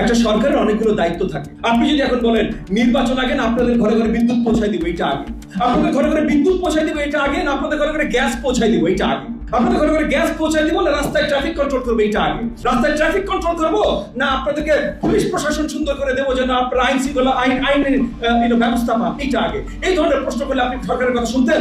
একটা সরকারের অনেকগুলো দায়িত্ব থাকে। আপনি যদি এখন বলেন নির্বাচন আগে না আপনাদের ঘরে ঘরে বিদ্যুৎ পৌঁছায় দিব এটা আগে। আপনাদের ঘরে ঘরে বিদ্যুৎ পৌঁছায় দিব এটা আগে না আপনাদের ঘরে ঘরে গ্যাস পৌঁছায় দিব এটা আগে। আপনাদের ঘরে ঘরে গ্যাস পৌঁছায় দিব না রাস্তায় ট্রাফিক কন্ট্রোল করবে এটা আগে। রাস্তায় ট্রাফিক কন্ট্রোল করব না আপনাদেরকে পুলিশ প্রশাসন সুন্দর করে দেবো যে যেন আপনারা আইন শৃঙ্খলা আইন আইনের আহ, you know, ব্যবস্থা পান এটা আগে। এই ধরনের প্রশ্ন করলে আপনি সরকারের কথা শুনতেন?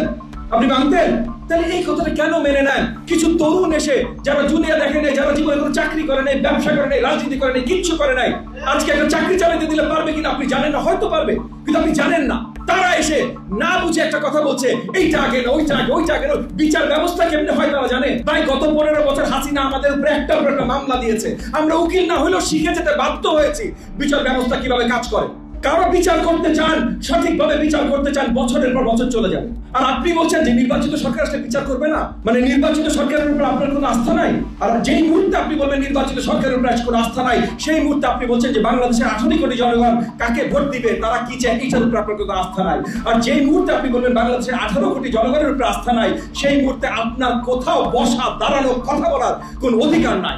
আপনি মানতেন? তাহলে এই কথাটা কেন মেনে নেন? কিছু তরুণ এসে যারা দুনিয়া দেখে নেই, যারা জীবনে কোনো চাকরি করে নাই, ব্যবসা করে নাই, রাজনীতি করে নাই, কিচ্ছু করে নাই, আজকে একটা চাকরি চালাতে দিলে পারবে কিনা আপনি জানেন না, হয়তো পারবে, কিন্তু আপনি জানেন না। তারা এসে না বুঝে একটা কথা বলছে, এইটা আগে না ওইটা আগে ওইটা আগে বিচার ব্যবস্থা কেমনে হয় তারা জানে? তাই গত পনেরো বছর হাসিনা আমাদের উপরে একটা উপর একটা মামলা দিয়েছে। আমরা উকিল না হলেও শিখে যেতে বাধ্য হয়েছি। বিচার ব্যবস্থা কীভাবে কাজ করে? কারও বিচার করতে চান, সঠিকভাবে বিচার করতে চান, বছরের পর বছর চলে যাবে। আর আপনি বলছেন যে নির্বাচিত সরকার আসলে বিচার করবে না। মানে নির্বাচিত সরকারের উপর আপনার কোনো আস্থা নাই? আর যেই মুহূর্তে আপনি বলবেন নির্বাচিত সরকারের উপর কোনো আস্থা নাই, সেই মুহূর্তে আপনি বলছেন যে বাংলাদেশের আঠারো কোটি জনগণ কাকে ভোট দিবে, তারা কি চায় এইটার উপর আপনার কোনো আস্থা নাই। আর যেই মুহূর্তে আপনি বলবেন বাংলাদেশের আঠারো কোটি জনগণের উপর আস্থা নাই, সেই মুহূর্তে আপনার কোথাও বসা, দাঁড়ানো, কথা বলার কোনো অধিকার নাই।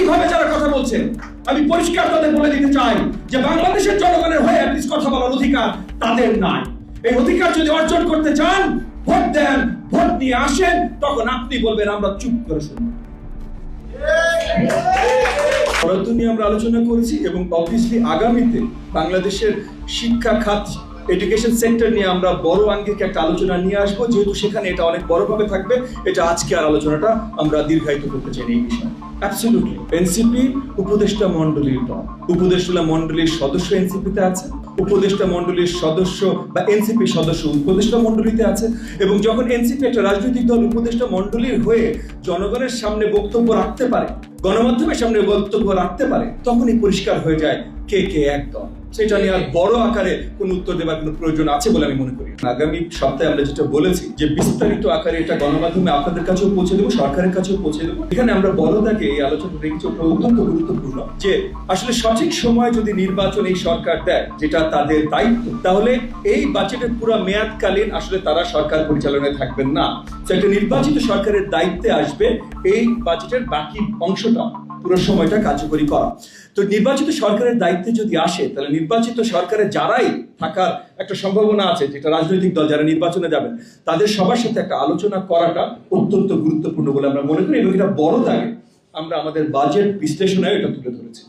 এইভাবে যারা কথা বলছেন, আমি পরিষ্কার তাদের বলে দিতে চাই যে বাংলাদেশের জনগণের হয়ে কথা বলার অধিকার তাদের নাই। এই অধিকার যদি অর্জন করতে চান, ভোট দেন, ভোট নিয়ে আসেন, তখন আপনি বলবেন আমরা চুপ করে শুনব। নিয়ে আমরা আলোচনা করেছি এবং অবভিয়াসলি আগামীতে বাংলাদেশের শিক্ষা খাত এডুকেশন সেক্টর নিয়ে আমরা বড় আঙ্গিক একটা আলোচনা নিয়ে আসব, যেহেতু সেখানে এটা অনেক বড়ভাবে থাকবে, এটা আজকে আর আলোচনাটা আমরা দীর্ঘায়িত করতে চাই এই বিষয়ে। অ্যাবসলিউটলি এনসিপি উপদেষ্টা মন্ডলীর দল উপদেষ্টা মন্ডলীর সদস্য এনসিপিতে আছে। উপদেষ্টা মণ্ডলীর সদস্য বা এনসিপি সদস্য উপদেষ্টা মণ্ডলীতে আছে। এবং যখন এনসিপি একটা রাজনৈতিক দল উপদেষ্টা মণ্ডলীর হয়ে জনগণের সামনে বক্তব্য রাখতে পারে, গণমাধ্যমের সামনে বক্তব্য রাখতে পারে, তখনই পরিষ্কার হয়ে যায় কে কে এক দল। সেটা নিয়ে আর বড় আকারে কোনো উত্তর দেওয়ার কোনো প্রয়োজন আছে বলে আমি মনে করি আগামী সপ্তাহে আমরা যেটা বলেছি যে বিস্তারিত আকারে এটা গণমাধ্যমে আপনাদের কাছেও পৌঁছে দেবো, সরকারের কাছেও পৌঁছে দেবো। এখানে আমরা দাগে এই আলোচনা অত্যন্ত গুরুত্বপূর্ণ যে আসলে সঠিক সময় যদি নির্বাচন এই সরকার দেয়, যেটা তাদের দায়িত্ব, তাহলে এই বাজেটের পুরো মেয়াদকালীন আসলে তারা সরকার পরিচালনায় থাকবেন না। একটা নির্বাচিত সরকারের দায়িত্বে আসবে এই বাজেটের বাকি অংশটা। পুরো সময়টা কার্যকরী করা। তো নির্বাচিত সরকারের দায়িত্বে যদি আসে, তাহলে নির্বাচিত সরকারের যারাই থাকার একটা সম্ভাবনা আছে, যেটা রাজনৈতিক দল যারা নির্বাচনে যাবেন, তাদের সবার সাথে একটা আলোচনা করাটা অত্যন্ত গুরুত্বপূর্ণ বলে আমরা মনে করি এবং এটা বড় দাগে আমরা আমাদের বাজেট বিশ্লেষণে এটা তুলে ধরেছি।